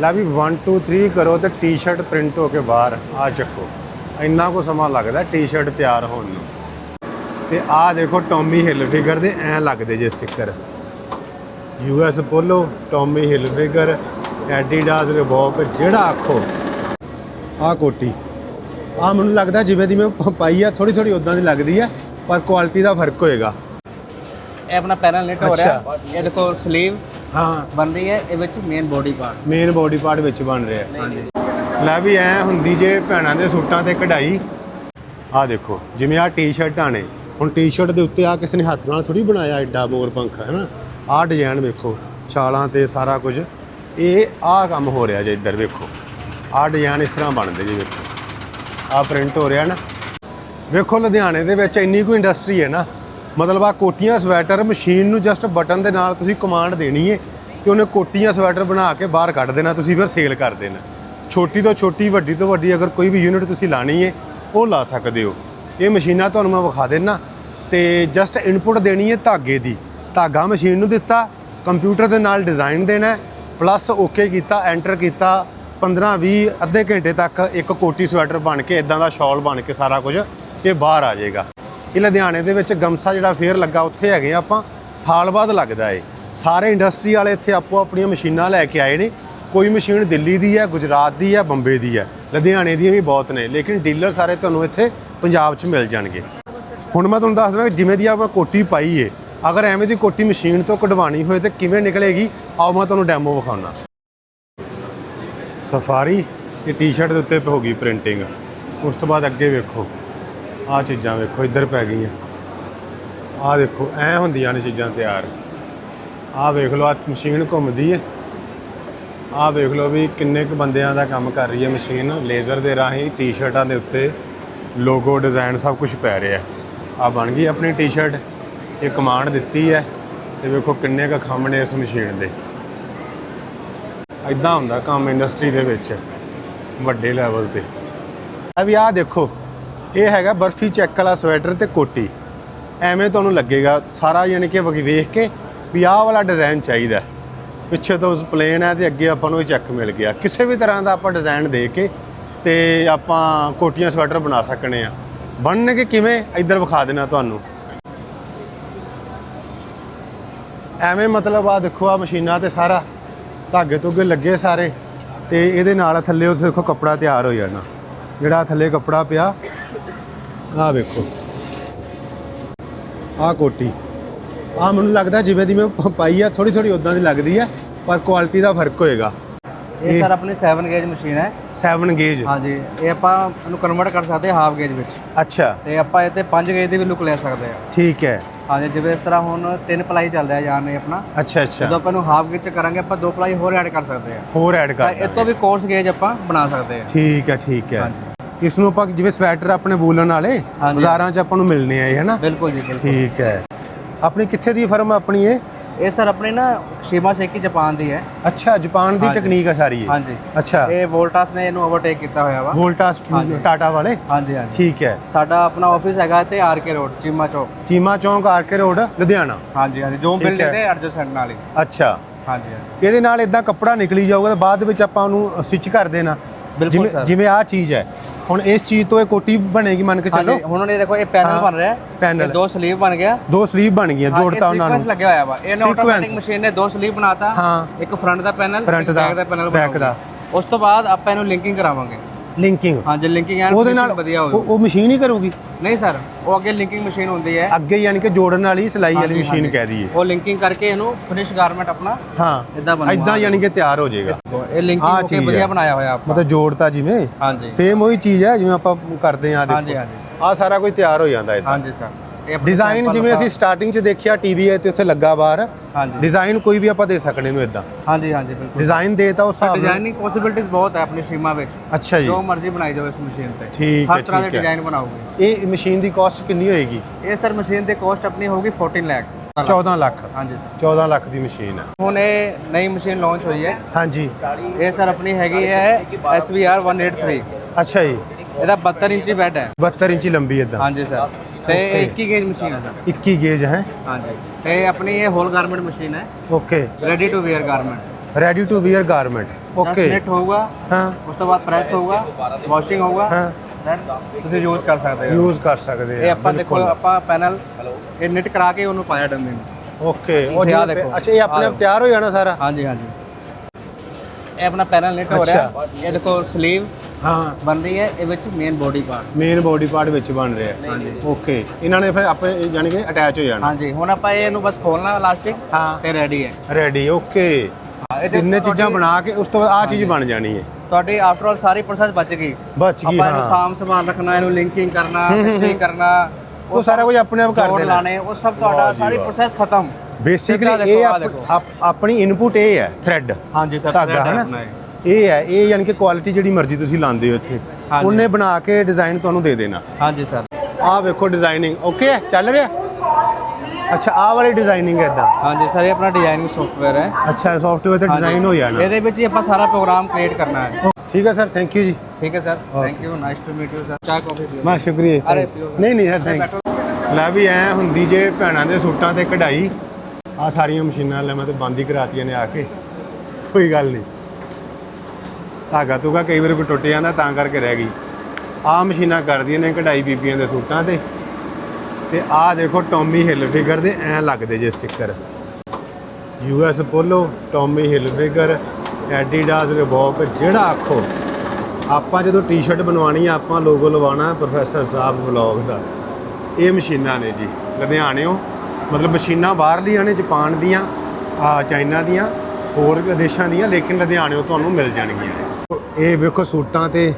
ਲੈ ਵੀ 1 2 3 ਕਰੋ ਤੇ ਟੀ-ਸ਼ਰਟ ਪ੍ਰਿੰਟ ਹੋ ਕੇ ਬਾਹਰ ਆ ਚੱਕੋ। ਇੰਨਾ ਕੋ ਸਮਾਂ ਲੱਗਦਾ ਟੀ-ਸ਼ਰਟ ਤਿਆਰ ਹੋਣ ਨੂੰ। ਤੇ ਆਹ ਦੇਖੋ ਟੌਮੀ ਹਿਲਫਿਗਰ ਦੇ ਐ ਲੱਗਦੇ ਜੇ sticker US Polo Tommy Hilfiger Adidas Reebok ਜਿਹੜਾ ਆਖੋ। ਆਹ ਕੋਟੀ। ਆ ਮੈਨੂੰ ਲੱਗਦਾ ਜਿਵੇਂ ਦੀ ਮੈਂ ਪਾਈ ਆ ਥੋੜੀ ਥੋੜੀ ਉਦਾਂ ਦੀ ਲੱਗਦੀ ਆ ਪਰ ਕੁਆਲਿਟੀ ਦਾ ਫ਼ਰਕ ਹੋਏਗਾ। ਇਹ ਆਪਣਾ ਪੈਨਲ ਨਿਟ ਹੋ ਰਿਹਾ। ਇਹ ਦੇਖੋ ਸਲੀਵ ਹਾਂ। ਬਣ ਰਹੀ ਹੈ ਇਹ ਵਿੱਚ main body part main body part ਵਿੱਚ ਬਣ ਰਿਹਾ ਹਾਂਜੀ। ਲੈ ਵੀ ਐ ਹੁੰਦੀ ਜੇ ਭੈਣਾਂ ਦੇ ਸੂਟਾਂ ਤੇ ਕਢਾਈ। ਆ ਦੇਖੋ ਜਿਵੇਂ ਆ ਟੀ-ਸ਼ਰਟਾਂ ਨੇ ਹੁਣ ਟੀ-ਸ਼ਰਟ ਦੇ ਉੱਤੇ ਆ ਕਿਸੇ ਨੇ ਹੱਥ ਨਾਲ ਥੋੜੀ ਬਣਾਇਆ ਐਡਾ ਮੋਰ ਪੰਖ ਹੈ ਨਾ? ਆਹ ਡਿਜ਼ਾਈਨ ਵੇਖੋ ਛਾਲਾਂ ਤੇ ਸਾਰਾ ਕੁਝ। ਇਹ ਆਹ ਕੰਮ ਹੋ ਰਿਹਾ ਜੇ ਇੱਧਰ ਵੇਖੋ। ਆਹ ਡਿਜ਼ਾਈਨ ਇਸ ਤਰ੍ਹਾਂ ਬਣਦੇ ਜੀ ਵੇਖੋ। ਆਹ ਪ੍ਰਿੰਟ ਹੋ ਰਿਹਾ ਨਾ। ਵੇਖੋ ਲੁਧਿਆਣੇ ਦੇ ਵਿੱਚ ਇੰਨੀ ਕੋਈ ਇੰਡਸਟਰੀ ਹੈ ਨਾ। ਮਤਲਬ ਆ ਕੋਟੀਆਂ ਸਵੈਟਰ, ਮਸ਼ੀਨ ਨੂੰ ਜਸਟ ਬਟਨ ਦੇ ਨਾਲ ਤੁਸੀਂ ਕਮਾਂਡ ਦੇਣੀ ਹੈ ਤੇ ਉਹਨੇ ਕੋਟੀਆਂ ਸਵੈਟਰ ਬਣਾ ਕੇ ਬਾਹਰ ਕੱਢ ਦੇਣਾ, ਤੁਸੀਂ ਫਿਰ ਸੇਲ ਕਰ ਦੇਣਾ। ਛੋਟੀ ਤੋਂ ਛੋਟੀ, ਵੱਡੀ ਤੋਂ ਵੱਡੀ ਅਗਰ ਕੋਈ ਵੀ ਯੂਨਿਟ ਤੁਸੀਂ ਲਾਣੀ ਹੈ ਉਹ ਲਾ ਸਕਦੇ ਹੋ। ਇਹ ਮਸ਼ੀਨਾਂ ਤੁਹਾਨੂੰ ਮੈਂ ਵਿਖਾ ਦੇਣਾ ਤੇ ਜਸਟ ਇਨਪੁਟ ਦੇਣੀ ਹੈ ਧਾਗੇ ਦੀ। ਧਾਗਾ ਮਸ਼ੀਨ ਨੂੰ ਦਿੱਤਾ ਕੰਪਿਊਟਰ ਦੇ ਨਾਲ ਡਿਜ਼ਾਈਨ ਦੇਣਾ ਪਲੱਸ ਓਕੇ ਕੀਤਾ ਐਂਟਰ ਕੀਤਾ 15 20 ਅੱਧੇ ਘੰਟੇ ਤੱਕ ਇੱਕ ਕੋਟੀ ਸਵੈਟਰ ਬਣ ਕੇ ਇਦਾਂ ਦਾ ਸ਼ਾਲ ਬਣ ਕੇ ਸਾਰਾ ਕੁਝ, ਇਹ ਬਾਹਰ ਆ ਜਾਏਗਾ। ਇਹ ਲੁਧਿਆਣੇ ਦੇ ਵਿੱਚ ਗਮਸਾ ਜਿਹੜਾ ਫੇਅਰ ਲੱਗਾ, ਉੱਥੇ ਹੈਗੇ ਆ ਆਪਾਂ। ਸਾਲ ਬਾਅਦ ਲੱਗਦਾ ਏ। ਸਾਰੇ ਇੰਡਸਟਰੀ ਵਾਲੇ ਇੱਥੇ ਆਪੋ ਆਪਣੀਆਂ ਮਸ਼ੀਨਾਂ ਲੈ ਕੇ ਆਏ ਨੇ। ਕੋਈ ਮਸ਼ੀਨ ਦਿੱਲੀ ਦੀ ਹੈ, ਗੁਜਰਾਤ ਦੀ ਹੈ, ਬੰਬੇ ਦੀ ਹੈ। ਲੁਧਿਆਣੇ ਦੀਆਂ ਵੀ ਬਹੁਤ ਨੇ, ਲੇਕਿਨ ਡੀਲਰ ਸਾਰੇ ਤੁਹਾਨੂੰ ਇੱਥੇ ਪੰਜਾਬ 'ਚ ਮਿਲ ਜਾਣਗੇ। ਹੁਣ ਮੈਂ ਤੁਹਾਨੂੰ ਦੱਸ ਦਿੰਦਾ ਜਿਵੇਂ ਦੀ ਆਪਾਂ ਕੋਟੀ ਪਾਈ ਏ, ਅਗਰ ਐਵੇਂ ਦੀ ਕੋਟੀ ਮਸ਼ੀਨ ਤੋਂ ਕਢਵਾਣੀ ਹੋਏ ਤੇ ਕਿਵੇਂ ਨਿਕਲੇਗੀ, ਆਓ ਮੈਂ ਤੁਹਾਨੂੰ ਡੈਮੋ ਵਿਖਾਉਣਾ। ਸਫਾਰੀ ਇਹ ਟੀ-ਸ਼ਰਟ ਦੇ ਉੱਤੇ ਹੋ ਗਈ ਪ੍ਰਿੰਟਿੰਗ ਉਸ ਤੋਂ ਬਾਅਦ ਅੱਗੇ ਵੇਖੋ। ਆਹ ਚੀਜ਼ਾਂ ਵੇਖੋ, ਇੱਧਰ ਪੈ ਗਈਆਂ ਆਹ ਦੇਖੋ, ਐ ਹੁੰਦੀਆਂ ਨੇ ਚੀਜ਼ਾਂ ਤਿਆਰ। ਆਹ ਵੇਖ ਲਓ ਆ ਮਸ਼ੀਨ ਘੁੰਮਦੀ ਹੈ ਆਹ ਵੇਖ ਲਓ ਵੀ ਕਿੰਨੇ ਕੁ ਬੰਦਿਆਂ ਦਾ ਕੰਮ ਕਰ ਰਹੀ ਹੈ ਮਸ਼ੀਨ। ਲੇਜ਼ਰ ਦੇ ਰਾਹੀਂ, ਟੀ-ਸ਼ਰਟਾਂ ਦੇ ਉੱਤੇ ਲੋਗੋ, ਡਿਜ਼ਾਈਨ ਸਭ ਕੁਝ ਪੈ ਰਿਹਾ। ਆ ਬਣ ਗਈ ਆਪਣੀ ਟੀ-ਸ਼ਰਟ। ਇਹ ਕਮਾਂਡ ਦਿੱਤੀ ਹੈ ਤੇ ਵੇਖੋ ਕਿੰਨੇ ਕੁ ਖੰਭ ਨੇ ਇਸ ਮਸ਼ੀਨ ਦੇ। ਇਦਾਂ ਹੁੰਦਾ ਕੰਮ ਇੰਡਸਟਰੀ ਦੇ ਵਿੱਚ, ਵੱਡੇ ਲੈਵਲ ਤੇ। ਆ ਵੀ ਆਹ ਦੇਖੋ ਇਹ ਹੈਗਾ ਬਰਫੀ ਚੈੱਕ ਵਾਲਾ ਸਵੈਟਰ ਤੇ ਕੋਟੀ। ਐਵੇਂ ਤੁਹਾਨੂੰ ਲੱਗੇਗਾ ਸਾਰਾ ਯਾਨੀ ਕਿ ਵੇਖ ਕੇ ਵੀ ਆਹ ਵਾਲਾ ਡਿਜ਼ਾਈਨ ਚਾਹੀਦਾ। ਪਿੱਛੇ ਤੋਂ ਪਲੇਨ ਹੈ ਤੇ ਅੱਗੇ ਆਪਾਂ ਨੂੰ ਇਹ ਚੈੱਕ ਮਿਲ ਗਿਆ। ਕਿਸੇ ਵੀ ਤਰ੍ਹਾਂ ਦਾ ਆਪਾਂ ਡਿਜ਼ਾਈਨ ਦੇ ਕੇ ਤੇ ਆਪਾਂ ਕੋਟੀਆਂ ਸਵੈਟਰ ਬਣਾ ਸਕਨੇ ਆ। ਬਣਨਗੇ ਕਿਵੇਂ? ਇੱਧਰ ਵਿਖਾ ਦੇਣਾ ਤੁਹਾਨੂੰ। ਐਵੇਂ ਮਤਲਬ ਆ ਦੇਖੋ ਆ ਮਸ਼ੀਨਾਂ ਤੇ ਸਾਰਾ ਧਾਗੇ ਧੁੱਗੇ ਲੱਗੇ ਸਾਰੇ ਤੇ ਇਹਦੇ ਨਾਲ ਥੱਲੇ ਉਹ ਦੇਖੋ ਕੱਪੜਾ ਤਿਆਰ ਹੋ ਜਾਣਾ। ਜਿਹੜਾ ਥੱਲੇ ਕੱਪੜਾ ਪਿਆ ਆਹ ਵੇਖੋ। ਆਹ ਕੋਟੀ। ਆਹ ਮੈਨੂੰ ਲੱਗਦਾ ਜਿਵੇਂ ਦੀ ਮੈਂ ਪਾਈ ਆ ਥੋੜੀ ਥੋੜੀ ਉਦਾਂ ਦੀ ਲੱਗਦੀ ਹੈ ਪਰ ਕੁਆਲਿਟੀ ਦਾ ਫ਼ਰਕ ਹੋਏਗਾ। ਇਹ ਸਰ ਆਪਣੀ 7 ਗੇਜ ਮਸ਼ੀਨ ਹੈ। 7 ਗੇਜ ਹਾਂਜੀ ਇਹ ਆਪਾਂ ਇਹਨੂੰ ਕਨਵਰਟ ਕਰ ਸਕਦੇ ਹਾਂ ਹਾਫ ਗੇਜ ਵਿੱਚ। ਅੱਛਾ। ਤੇ ਆਪਾਂ ਇਹ ਤੇ 5 ਗੇਜ ਦੀ ਵੀ ਲੁੱਕ ਲੈ ਸਕਦੇ ਹਾਂ। ਠੀਕ ਹੈ। ਹਾਂਜੀ ਜਿਵੇਂ ਇਸ ਤਰ੍ਹਾਂ ਹੁਣ ਤਿੰਨ ਪਲਾਈ ਚੱਲ ਰਿਹਾ ਜਾਨ ਨੇ ਆਪਣਾ। ਅੱਛਾ ਅੱਛਾ। ਜਦੋਂ ਆਪਾਂ ਇਹਨੂੰ ਹਾਫ ਗੇਜ ਚ ਕਰਾਂਗੇ ਆਪਾਂ ਦੋ ਪਲਾਈ ਹੋਰ ਐਡ ਕਰ ਸਕਦੇ ਹਾਂ। ਹੋਰ ਐਡ ਕਰ ਇਹ ਤੋਂ ਵੀ ਕੋਰਸ ਗੇਜ ਆਪਾਂ ਬਣਾ ਸਕਦੇ ਹਾਂ। ਠੀਕ ਹੈ ਠੀਕ ਹੈ। ਇਸ ਨੂੰ ਆਪਾਂ ਜਿਵੇਂ ਸਵੈਟਰ ਆਪਣੇ ਬੂਲਨ ਵਾਲੇ। ਬਾਜ਼ਾਰਾਂ 'ਚ ਆਪਾਂ ਨੂੰ ਮਿਲਨੇ ਆ ਇਹ ਹਨਾ ਬਿਲਕੁਲ ਜੀ ਬਿਲਕੁਲ। ਠੀਕ ਹੈ। ਆਪਣੀ ਕਿੱਥੇ ਦੀ ਫਰਮ ਆਪਣੀ ਇਹ? ਇਹ ਸਰ ਆਪਣੀ ਨਾ ਸ਼ੀਮਾ ਸ਼ੇਕੀ ਜਾਪਾਨ ਦੀ ਹੈ। ਅੱਛਾ ਜਾਪਾਨ ਦੀ। ਟੈਕਨੀਕ ਆ ਸਾਰੀ ਇਹ। ਹਾਂਜੀ। ਅੱਛਾ। ਇਹ ਵੋਲਟਾਸ ਨੇ ਇਹਨੂੰ ਓਵਰਟੇਕ ਕੀਤਾ ਹੋਇਆ ਵਾ। ਵੋਲਟਾਸ। ਟਾਟਾ ਵਾਲੇ? ਹਾਂਜੀ ਹਾਂਜੀ। ਠੀਕ ਹੈ। ਸਾਡਾ ਆਪਣਾ ਆਫਿਸ ਹੈਗਾ ਤੇ RK road Cheema Chowk. Cheema Chowk RK road Ludhiana. ਹਾਂਜੀ ਹਾਂਜੀ। ਜੋ ਬਿਲਡਿੰਗ। ਦੇ ਐਡਜਸਟੈਂਟ ਨਾਲ ਹੀ। ਅੱਛਾ। ਹਾਂਜੀ ਹਾਂਜੀ। ਇਹਦੇ ਨਾਲ ਇਦਾਂ ਕੱਪੜਾ ਨਿਕਲੀ ਜਾਊਗਾ ਤੇ ਬਾਅਦ ਵਿੱਚ ਆਪਾਂ ਉਹਨੂੰ ਸਟਿਚ ਕਰ ਦੇਣਾ। ਜਿਵੇਂ ਆਹ ਚੀਜ਼ ਹੈ। ਹੁਣ ਇਸ ਚੀਜ਼ ਤੋਂ ਇਹ ਕੋਟੀ ਬਣੇਗੀ ਮੰਨ ਕੇ ਚੱਲੋ ਹੁਣ ਇਹ ਦੇਖੋ ਇਹ ਪੈਨਲ ਬਣ ਰਿਹਾ ਪੈਨਲ। ਇਹ ਦੋ ਸਲੀਵ ਬਣ ਗਿਆ ਦੋ ਸਲੀਵ ਬਣ ਗਈਆਂ ਜੋੜਤਾ ਉਹਨਾਂ ਨੂੰ ਲੱਗਿਆ ਹੋਇਆ ਵਾ ਇਹਨੇ। ਆਟੋਮੈਟਿਕ ਮਸ਼ੀਨ ਨੇ ਦੋ ਸਲੀਵ ਬਣਾਤਾ ਹਾਂ। ਇੱਕ ਫਰੰਟ ਦਾ ਪੈਨਲ Front ਦਾ, ਪੈਨਲ back ਦਾ। ਉਸ ਤੋਂ ਬਾਅਦ ਆਪਾਂ ਇਹਨੂੰ ਲਿੰਕਿੰਗ ਕਰਾਵਾਂਗੇ ਲਿੰਕਿੰਗ ਹਾਂਜੀ ਲਿੰਕਿੰਗ ਐਂਡ ਉਹਦੇ ਨਾਲ ਵਧੀਆ ਹੋਵੇ। ਉਹ ਮਸ਼ੀਨ ਹੀ ਕਰੂਗੀ। ਨਹੀਂ ਸਰ ਉਹ ਅੱਗੇ ਲਿੰਕਿੰਗ ਮਸ਼ੀਨ ਹੁੰਦੀ ਹੈ। ਅੱਗੇ ਯਾਨੀ ਕਿ ਜੋੜਨ ਵਾਲੀ ਸਿਲਾਈ ਵਾਲੀ ਹਾਂਜੀ, ਮਸ਼ੀਨ ਹਾਂਜੀ। ਕਹਿ ਦਈਏ। ਉਹ ਲਿੰਕਿੰਗ ਕਰਕੇ ਇਹਨੂੰ ਫਿਨਿਸ਼ ਗਾਰਮੈਂਟ ਆਪਣਾ ਹਾਂ ਇਦਾਂ ਬਣੂਗਾ। ਇਦਾਂ ਯਾਨੀ ਕਿ ਤਿਆਰ ਹੋ ਜਾਏਗਾ। ਇਹ ਲਿੰਕਿੰਗ ਹੋ ਕੇ ਵਧੀਆ ਹੈ। ਬਣਾਇਆ ਹੋਇਆ ਆਪਾਂ। ਮਤਲਬ ਜੋੜਤਾ ਜਿਵੇਂ ਹਾਂਜੀ। ਸੇਮ ਉਹੀ ਚੀਜ਼ ਹੈ ਜਿਵੇਂ ਆਪਾਂ ਕਰਦੇ ਆ ਹਾਂਜੀ ਦੇਖੋ। ਹਾਂਜੀ। ਆ ਸਾਰਾ ਕੁਝ ਤਿਆਰ ਹੋ ਜਾਂਦਾ ਇਦਾਂ ਹਾਂਜੀ ਸਰ। ਡਿਜ਼ਾਈਨ ਜਿਵੇਂ ਅਸੀਂ ਸਟਾਰਟਿੰਗ 'ਚ ਦੇਖਿਆ ਟੀਵੀ ਹੈ ਤੇ ਉੱਥੇ ਲੱਗਾ ਬਾਹਰ। ਹਾਂਜੀ। ਡਿਜ਼ਾਈਨ ਕੋਈ ਵੀ ਆਪਾਂ ਦੇ ਸਕਦੇ ਨੂੰ ਇਦਾਂ। ਹਾਂਜੀ ਹਾਂਜੀ ਬਿਲਕੁਲ। ਡਿਜ਼ਾਈਨ ਦੇਤਾ ਉਸ ਹਿਸਾਬ ਨਾਲ ਡਿਜ਼ਾਈਨਿੰਗ ਪੋਸਿਬਿਲਿਟੀਜ਼ ਬਹੁਤ ਹੈ ਆਪਣੀ ਸ਼ੀਮਾ ਵਿੱਚ। ਅੱਛਾ ਜੀ। ਜੋ ਮਰਜ਼ੀ ਬਣਾਈ ਜਾਓ ਇਸ ਮਸ਼ੀਨ ਤੇ। ਠੀਕ ਹਰ ਹੈ, ਤਰ੍ਹਾਂ ਦੇ। ਡਿਜ਼ਾਈਨ ਬਣਾਓਗੇ। ਇਹ ਮਸ਼ੀਨ ਦੀ ਕਾਸਟ ਕਿੰਨੀ ਹੋਏਗੀ? ਇਹ ਸਰ ਮਸ਼ੀਨ ਦੀ ਕੋਸਟ ਆਪਣੀ ਹੋਊਗੀ 14 ਲੱਖ 14 ਲੱਖ। ਹਾਂਜੀ ਸਰ 14 ਲੱਖ ਦੀ ਮਸ਼ੀਨ ਹੈ। ਹੁਣ ਇਹ ਨਈ ਮਸ਼ੀਨ ਲਾਂਚ ਹੋਈ ਹੈ। ਹਾਂਜੀ। ਇਹ ਸਰ ਆਪਣੀ ਹੈਗੀ ਹੈ SVR 183 ਅੱਛਾ ਜੀ। ਇਹਦਾ 72 ਇੰਚੀ ਬੈੱਡ ਹੈ। 72 ਇੰਚੀ ਲੰਬੀ ਇਦਾਂ। ਹਾਂਜੀ ਸਰ ਤੇ ਇਹ 21 ਗੇਜ ਮਸ਼ੀਨ ਹੈ ਸਰ। 21 ਗੇਜ ਹੈ। ਹਾਂਜੀ। ਇਹ ਆਪਣੀ ਇਹ ਹੋਲ ਗਾਰਮੈਂਟ ਮਸ਼ੀਨ ਹੈ। Okay ready to wear garment ready to wear garment okay net ਹੋਊਗਾ। ਹਾਂ। ਉਸ ਤੋਂ ਬਾਅਦ ਪ੍ਰੈਸ ਹੋਊਗਾ। ਵਾਸ਼ਿੰਗ ਹੋਊਗਾ। ਹਾਂ। Then ਤੁਸੀਂ ਯੂਜ਼ ਕਰ ਸਕਦੇ ਹੋ। ਯੂਜ਼ ਕਰ ਸਕਦੇ ਇਹ ਆਪਾਂ ਦੇਖੋ। ਆਪਾਂ ਪੈਨਲ ਇਹ ਨਿਟ ਕਰਾ ਕੇ ਉਹਨੂੰ ਪਾਇਆ ਡੰਮੀ ਨੂੰ। ਓਕੇ ਉਹ ਇਹ ਆਹ ਜਿਵੇਂ ਦੇਖੋ। ਅੱਛਾ ਇਹ ਆਪਣੇ ਆਹ ਆਪ ਤਿਆਰ ਹੋ ਜਾਣਾ ਸਾਰਾ? ਹਾਂਜੀ ਹਾਂਜੀ। ਇਹ ਆਪਣਾ ਪੈਨਲ ਨਿਟ ਹੋ ਰਿਹਾ। ਇਹ ਦੇਖੋ ਸਲੀਵ ਹਾਂ। ਬਣ ਰਹੀ ਹੈ ਇਹ ਵਿੱਚ main body part main body part ਵਿੱਚ ਬਣ ਰਿਹਾ ਹਾਂਜੀ। ਓਕੇ ਇਹਨਾਂ ਨੇ ਫਿਰ ਆਪੇ ਯਾਨੀ ਕਿ ਅਟੈਚ ਹੋ ਜਾਣਾ। ਹਾਂਜੀ ਹੁਣ ਆਪਾਂ ਇਹਨੂੰ ਬਸ ਖੋਲਣਾ ਇਲਾਸਟਿਕ ਹਾਂ। ਤੇ ਰੈਡੀ ਹੈ। ਰੈਡੀ ਓਕੇ ਹਾਂ, ਇਹ ਤਿੰਨੇ ਚੀਜ਼ਾਂ ਬਣਾ ਕੇ ਉਸ ਤੋਂ ਬਾਅਦ ਆ ਚੀਜ਼ ਬਣ ਜਾਣੀ ਹੈ। ਤੁਹਾਡੀ ਆਫਟਰ ਆਲ ਸਾਰੀ ਪ੍ਰੋਸੈਸ ਬਚ ਗਈ। ਬਚ ਗਈ ਆਪਾਂ ਇਹਨੂੰ ਹਾਂ। ਸਾਮ ਸਮਾਨ ਰੱਖਣਾ ਇਹਨੂੰ ਲਿੰਕਿੰਗ ਕਰਨਾ ਫਿਟਿੰਗ ਕਰਨਾ ਉਹ ਸਾਰਾ ਕੁਝ ਆਪਣੇ ਆਪ ਕਰ ਦੇਣਾ। ਲਾਣੇ ਉਹ ਸਭ ਤੁਹਾਡਾ ਸਾਰੀ। ਪ੍ਰੋਸੈਸ ਖਤਮ। ਬੇਸਿਕਲੀ ਇਹ ਆਪਣੀ ਇਨਪੁਟ ਇਹ ਹੈ ਥ੍ਰੈਡ ਹਾਂਜੀ ਸਰ ਧਾਗਾ ਹੈ ਨਾ ਇਹ ਹੈ ਇਹ ਯਾਨੀ ਕਿ ਕੁਆਲਿਟੀ ਜਿਹੜੀ ਮਰਜ਼ੀ ਤੁਸੀਂ ਲਾਉਂਦੇ ਹੋ ਇੱਥੇ। ਹਾਂਜੀ। ਉਹਨੇ ਬਣਾ ਕੇ ਡਿਜ਼ਾਈਨ ਤੁਹਾਨੂੰ ਦੇ ਦੇਣਾ। ਹਾਂਜੀ ਸਰ। ਆਹ ਵੇਖੋ ਡਿਜ਼ਾਈਨਿੰਗ ਓਕੇ ਚੱਲ ਰਿਹਾ? ਅੱਛਾ ਆਹ ਵਾਲੀ ਡਿਜ਼ਾਈਨਿੰਗ ਹੈ ਇਦਾਂ। ਹਾਂਜੀ ਸਰ ਇਹ ਆਪਣਾ ਡਿਜ਼ਾਈਨਿੰਗ ਸੌਫਟਵੇਅਰ ਹੈ। ਅੱਛਾ ਸੌਫਟਵੇਅਰ ਤੇ ਡਿਜ਼ਾਈਨ ਹੋ ਜਾਣਾ। ਇਹਦੇ ਵਿੱਚ ਹੀ ਆਪਾਂ ਸਾਰਾ ਪ੍ਰੋਗਰਾਮ ਕ੍ਰੀਏਟ ਕਰਨਾ ਹੈ। ਠੀਕ ਹੈ ਸਰ ਥੈਂਕ ਯੂ ਜੀ। ਠੀਕ ਹੈ sir thank you nice to meet you sir ਚਾਹ ਕਾਫੀ ਪੀਓ। ਮੈਂ ਸ਼ੁਕਰੀਆ ਅਰੇ ਪੀਓ। ਨਹੀਂ ਨਹੀਂ ਸਰ ਥੈਂਕ ਲੈ ਵੀ ਐ ਹੁੰਦੀ ਜੇ ਭੈਣਾਂ ਦੇ ਸੂਟਾਂ ਤੇ ਕਢਾਈ ਆ ਸਾਰੀਆਂ ਮਸ਼ੀਨਾਂ ਲੈ ਮੈਂ ਤੇ ਬੰਦ ਹੀ ਕਰਾਤੀਆਂ ਨੇ ਆ ਕੇ। ਕੋਈ ਗੱਲ ਨਹੀਂ। ਧਾਗਾ ਤੁਗਾ ਕਈ ਵਾਰ ਕੋਈ ਟੁੱਟ ਜਾਂਦਾ, ਤਾਂ ਕਰਕੇ ਰਹਿ ਗਈ। ਆ ਮਸ਼ੀਨਾਂ ਕਰਦੀਆਂ ਨੇ ਕਢਾਈ ਬੀਬੀਆਂ ਦੇ ਸੂਟਾਂ ਤੇ। ਤੇ ਆ ਦੇਖੋ, ਟੌਮੀ ਹਿਲ ਫਿਗਰ ਦੇ, ਐ ਲੱਗਦੇ ਜੇ sticker US Polo, Tommy Hilfiger, Adidas, Reebok, ਜਿਹੜਾ ਆਖੋ। ਆਪਾਂ ਜਦੋਂ ਟੀ-ਸ਼ਰਟ ਬਣਵਾਉਣੀ ਆ, ਆਪਾਂ ਲੋਗੋ ਲਵਾਉਣਾ ਪ੍ਰੋਫੈਸਰ ਸਾਹਿਬ ਬਲੌਗ ਦਾ। ਇਹ ਮਸ਼ੀਨਾਂ ਨੇ ਜੀ ਲੁਧਿਆਣਿਓਂ ਮਤਲਬ ਮਸ਼ੀਨਾਂ ਬਾਹਰਲੀਆਂ ਨੇ, ਜਾਪਾਨ ਦੀਆਂ ਚਾਈਨਾ ਦੀਆਂ, ਹੋਰ ਦੇਸ਼ਾਂ ਦੀਆਂ, ਲੇਕਿਨ ਲੁਧਿਆਣਿਓਂ ਤੁਹਾਨੂੰ ਮਿਲ ਜਾਣਗੀਆਂ। ਇਹ ਵੇਖੋ ਸੂਟਾਂ ਤੇ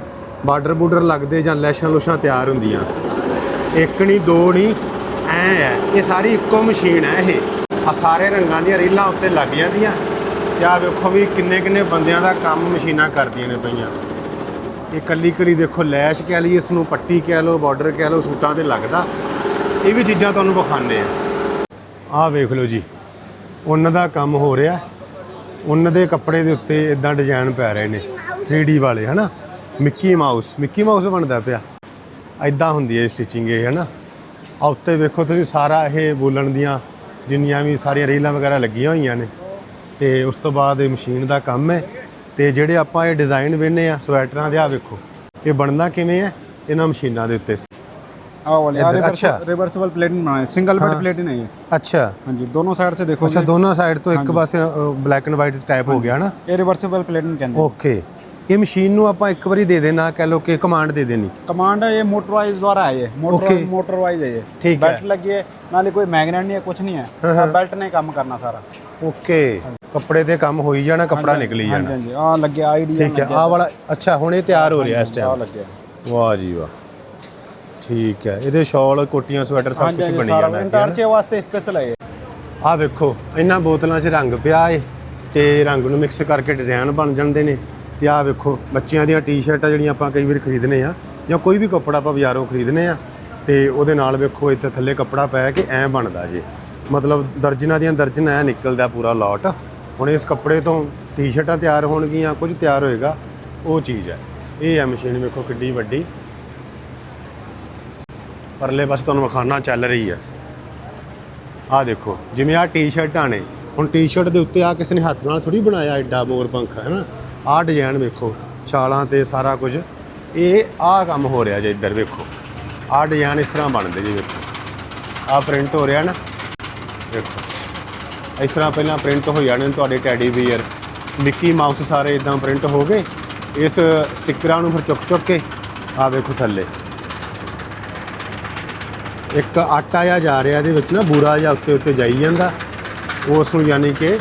ਬਾਰਡਰ ਬੂਡਰ ਲੱਗਦੇ ਜਾਂ ਲੈਸ਼ਾਂ ਲੁਸ਼ਾਂ ਤਿਆਰ ਹੁੰਦੀਆਂ। ਇੱਕ ਨਹੀਂ ਦੋ ਨਹੀਂ ਐ ਹੈ ਇਹ ਸਾਰੀ ਇੱਕੋ ਮਸ਼ੀਨ ਹੈ ਇਹ। ਆ ਸਾਰੇ ਰੰਗਾਂ ਦੀਆਂ ਰੀਲਾਂ ਉੱਤੇ ਲੱਗ ਜਾਂਦੀਆਂ। ਤੇ ਆ ਵੇਖੋ ਵੀ ਕਿੰਨੇ ਕਿੰਨੇ ਬੰਦਿਆਂ ਦਾ ਕੰਮ ਮਸ਼ੀਨਾਂ ਕਰਦੀਆਂ ਨੇ ਪਈਆਂ। ਇਹ ਕੱਲੀ ਕੱਲੀ ਦੇਖੋ ਲੈਸ਼ ਕਹਿ ਲਈ ਇਸ ਨੂੰ ਪੱਟੀ ਕਹਿ ਲਓ, ਬਾਰਡਰ ਕਹਿ ਲਓ, ਸੂਟਾਂ ਤੇ ਲੱਗਦਾ। ਇਹ ਵੀ ਚੀਜ਼ਾਂ ਤੁਹਾਨੂੰ ਵਿਖਾਉਂਦੇ ਆ। ਆਹ ਵੇਖ ਲਓ ਜੀ। ਉਹਨਾਂ ਦਾ ਕੰਮ ਹੋ ਰਿਹਾ। ਉਹਨਾਂ ਦੇ ਕੱਪੜੇ ਦੇ ਉੱਤੇ ਇਦਾਂ ਡਿਜ਼ਾਈਨ ਪੈ ਰਹੇ ਨੇ। 3D ਵਾਲੇ ਹਨਾ? ਮਿੱਕੀ ਮਾਊਸ ਮਿੱਕੀ ਮਾਊਸ ਬਣਦਾ ਪਿਆ। ਐਦਾਂ ਹੁੰਦੀ ਹੈ ਸਟਿਚਿੰਗ ਇਹ ਹਨਾ? ਆ ਉੱਤੇ ਵੇਖੋ ਤੁਸੀਂ ਸਾਰਾ ਇਹ ਬੋਲਣ ਦੀਆਂ ਜਿੰਨੀਆਂ ਵੀ ਸਾਰੀਆਂ ਰੀਲਾਂ ਵਗੈਰਾ ਲੱਗੀਆਂ ਹੋਈਆਂ ਨੇ। ਤੇ ਉਸ ਤੋਂ ਬਾਅਦ ਇਹ ਮਸ਼ੀਨ ਦਾ ਕੰਮ ਹੈ। ਤੇ ਜਿਹੜੇ ਆਪਾਂ ਇਹ ਡਿਜ਼ਾਈਨ ਵੇਨੇ ਆ ਸਵੈਟਰਾਂ ਦੇ ਆ ਵੇਖੋ। ਇਹ ਬਣਦਾ ਕਿਵੇਂ ਹੈ? ਇਹਨਾਂ ਮਸ਼ੀਨਾਂ ਦੇ ਉੱਤੇ। ਆ ਵਾਲੇ ਆ ਅੱਛਾ। ਰਿਵਰਸੇਬਲ ਸਿੰਗਲ ਪਲੇਟ ਨਹੀਂ ਹੈ। ਅੱਛਾ। ਹਾਂਜੀ ਦੋਨੋਂ ਸਾਈਡ ਤੋਂ ਇੱਕ ਪਾਸੇ ਬਲੈਕ ਐਂਡ ਵਾਈਟ ਟਾਈਪ ਹੋ ਗਿਆ ਨਾ ਇਹ ਰਿਵਰਸੇਬਲ ਪਲੇਟ ਇਹ ਮਸ਼ੀਨ ਨੂੰ ਆਪਾਂ ਇੱਕ ਵਾਰੀ ਦੇ ਦੇਣਾ ਕਹਿ ਲਓ ਕਿ ਕਮਾਂਡ ਦੇ ਦੇਣੀ कमांड है ये मोटर वाइज द्वारा है ये मोटर Okay. मोटर वाइज है ये ठीक है। बेल्ट लगी है नाले कोई मैग्नेट नहीं है कुछ नहीं हाँ, है बेल्ट ने काम करना सारा ਓਕੇ ਕੱਪੜੇ ਤੇ ਕੰਮ ਹੋਈ ਜਾਣਾ ਕੱਪੜਾ ਨਿਕਲੀ हाँ ਜਾਣਾ जी हाँ जी हाँ लग गया आईडी ਠੀਕ ਹੈ ਆਹ ਵਾਲਾ ਅੱਛਾ ਹੁਣ ਇਹ ਤਿਆਰ ਹੋ ਰਿਹਾ ਇਸ आ ਟਾਈਮ लग गया ਵਾਹ ਜੀ ਵਾਹ ਠੀਕ ਹੈ ਇਹਦੇ ਸ਼ਾਲ ਕੋਟੀਆਂ ਸਵੈਟਰ हाँ ਸਭ जी हाँ ਕੁਝ जी ਬਣੀ सारा ਜਾਣਾ इंटार्चे वास्ते स्पेशल है ये ਆਹ ਵੇਖੋ ਇਹਨਾਂ ਬੋਤਲਾਂ 'ਚ ਰੰਗ ਪਿਆ ਏ ਤੇ ਰੰਗ ਨੂੰ ਮਿਕਸ ਕਰਕੇ ਡਿਜ਼ਾਈਨ ਬਣ ਜਾਂਦੇ ਨੇ ਤੇ ਆਹ ਵੇਖੋ, ਬੱਚਿਆਂ ਦੀਆਂ ਟੀ-ਸ਼ਰਟਾਂ ਜਿਹੜੀਆਂ ਆਪਾਂ ਕਈ ਵਾਰ ਖਰੀਦਨੇ ਆ, ਜਾਂ ਕੋਈ ਵੀ ਕੱਪੜਾ ਆਪਾਂ ਬਾਜ਼ਾਰੋਂ ਖਰੀਦਨੇ ਆ, ਤੇ ਉਹਦੇ ਨਾਲ ਵੇਖੋ, ਇੱਥੇ ਥੱਲੇ ਕੱਪੜਾ ਪੈ ਕੇ ਐ ਬਣਦਾ ਜੇ। ਮਤਲਬ ਦਰਜਨਾਂ ਦੀਆਂ ਦਰਜਨਾਂ ਐ ਨਿਕਲਦਾ ਪੂਰਾ ਲੋਟ ਹੁਣ ਇਸ ਕੱਪੜੇ ਤੋਂ ਟੀ-ਸ਼ਰਟਾਂ ਤਿਆਰ ਹੋਣਗੀਆਂ, ਕੁਝ ਤਿਆਰ ਹੋਏਗਾ, ਉਹ ਚੀਜ਼ ਹੈ। ਇਹ ਹੈ ਮਸ਼ੀਨ ਵੇਖੋ ਕਿੱਡੀ ਵੱਡੀ। ਪਰਲੇ ਬਸ ਤੁਹਾਨੂੰ ਵਿਖਾਣਾ ਚੱਲ ਰਹੀ ਹੈ। ਆਹ ਦੇਖੋ, ਜਿਵੇਂ ਆਹ ਟੀ-ਸ਼ਰਟਾਂ ਨੇ, ਹੁਣ ਟੀ-ਸ਼ਰਟ ਦੇ ਉੱਤੇ ਆ ਕਿਸੇ ਨੇ ਹੱਥ ਨਾਲ ਥੋੜੀ ਬਣਾਇਆ, ਐਡਾ ਮੋਰ ਪੰਖ, ਹੈ ਨਾ? ਆਹ ਡਿਜ਼ਾਈਨ ਵੇਖੋ, ਛਾਲਾਂ ਤੇ ਸਾਰਾ ਕੁਝ। ਇਹ ਆਹ ਕੰਮ ਹੋ ਰਿਹਾ ਜੇ ਇੱਧਰ ਵੇਖੋ। ਆਹ ਡਿਜ਼ਾਈਨ ਇਸ ਤਰ੍ਹਾਂ ਬਣਦੇ ਜੀ ਵੇਖੋ। ਆਹ ਪ੍ਰਿੰਟ ਹੋ ਰਿਹਾ ਨਾ। ਵੇਖੋ। ਇਸ ਤਰ੍ਹਾਂ ਪਹਿਲਾਂ ਪ੍ਰਿੰਟ ਹੋ ਜਾਣੇ ਤੁਹਾਡੇ ਟੈਡੀ ਬੀਅਰ ਮਿੱਕੀ ਮਾਊਸ ਸਾਰੇ ਇਦਾਂ ਪ੍ਰਿੰਟ ਹੋ ਗਏ। ਇਸ ਸਟਿੱਕਰਾਂ ਨੂੰ ਫਿਰ ਚੁੱਕ ਚੁੱਕ ਕੇ ਆ ਵੇਖੋ ਥੱਲੇ। ਇੱਕ ਆਟਾ ਜਿਹਾ ਜਾ ਰਿਹਾ ਇਹਦੇ ਵਿੱਚ ਨਾ, ਬੂਰਾ ਜਿਹਾ ਉੱਤੇ ਉੱਤੇ ਜਾਈ ਜਾਂਦਾ। ਉਸ ਨੂੰ ਯਾਨੀ ਕਿ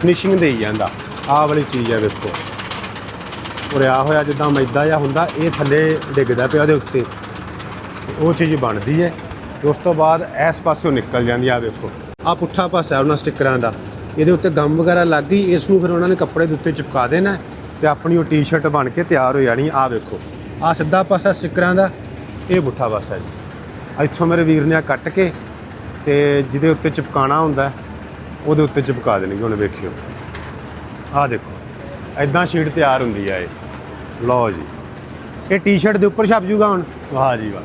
ਫਿਨਿਸ਼ਿੰਗ ਦੇਈ ਜਾਂਦਾ। ਆਹ ਵਾਲੀ ਚੀਜ਼ ਹੈ ਵੇਖੋ। ਉਰਿਆ ਹੋਇਆ ਜਿੱਦਾਂ ਮੈਦਾ ਜਿਹਾ ਹੁੰਦਾ, ਇਹ ਥੱਲੇ ਡਿੱਗਦਾ ਪਿਆ ਉਹਦੇ ਉੱਤੇ। ਤੇ ਉਹ ਚੀਜ਼ ਬਣਦੀ ਹੈ, ਤੇ ਉਸ ਤੋਂ ਬਾਅਦ ਇਸ ਪਾਸਿਓਂ ਨਿਕਲ ਜਾਂਦੀ ਆ ਵੇਖੋ। ਆ ਪੁੱਠਾ ਪਾਸਾ ਉਹਨਾਂ ਸਟਿੱਕਰਾਂ ਦਾ। ਇਹਦੇ ਉੱਤੇ ਗਮ ਵਗੈਰਾ ਲੱਗ ਗਈ, ਇਸ ਨੂੰ ਫਿਰ ਉਹਨਾਂ ਨੇ ਕੱਪੜੇ ਦੇ ਉੱਤੇ ਚਿਪਕਾ ਦੇਣਾ ਤੇ ਆਪਣੀ ਉਹ ਟੀ-ਸ਼ਰਟ ਬਣ ਕੇ ਤਿਆਰ ਹੋ ਜਾਣੀ ਆ ਵੇਖੋ। ਆ ਸਿੱਧਾ ਪਾਸਾ ਸਟਿੱਕਰਾਂ ਦਾ, ਇਹ ਪੁੱਠਾ ਪਾਸਾ ਜੀ। ਇੱਥੋਂ ਮੇਰੇ ਵੀਰ ਨੇ ਆ ਕੱਟ ਕੇ ਤੇ ਜਿਹਦੇ ਉੱਤੇ ਚਿਪਕਾਣਾ ਹੁੰਦਾ, ਉਹਦੇ ਉੱਤੇ ਚਿਪਕਾ ਦੇਣਗੇ, ਹੁਣ ਵੇਖਿਓ। ਆਹ ਦੇਖੋ ਐਦਾਂ ਸ਼ੀਟ ਤਿਆਰ ਹੁੰਦੀ ਆ ਇਹ। ਲਓ ਜੀ। ਇਹ ਟੀ-ਸ਼ਰਟ ਦੇ ਉੱਪਰ ਛਪ ਜੂਗਾ ਹੁਣ? ਵਾਹ ਜੀ ਵਾਹ।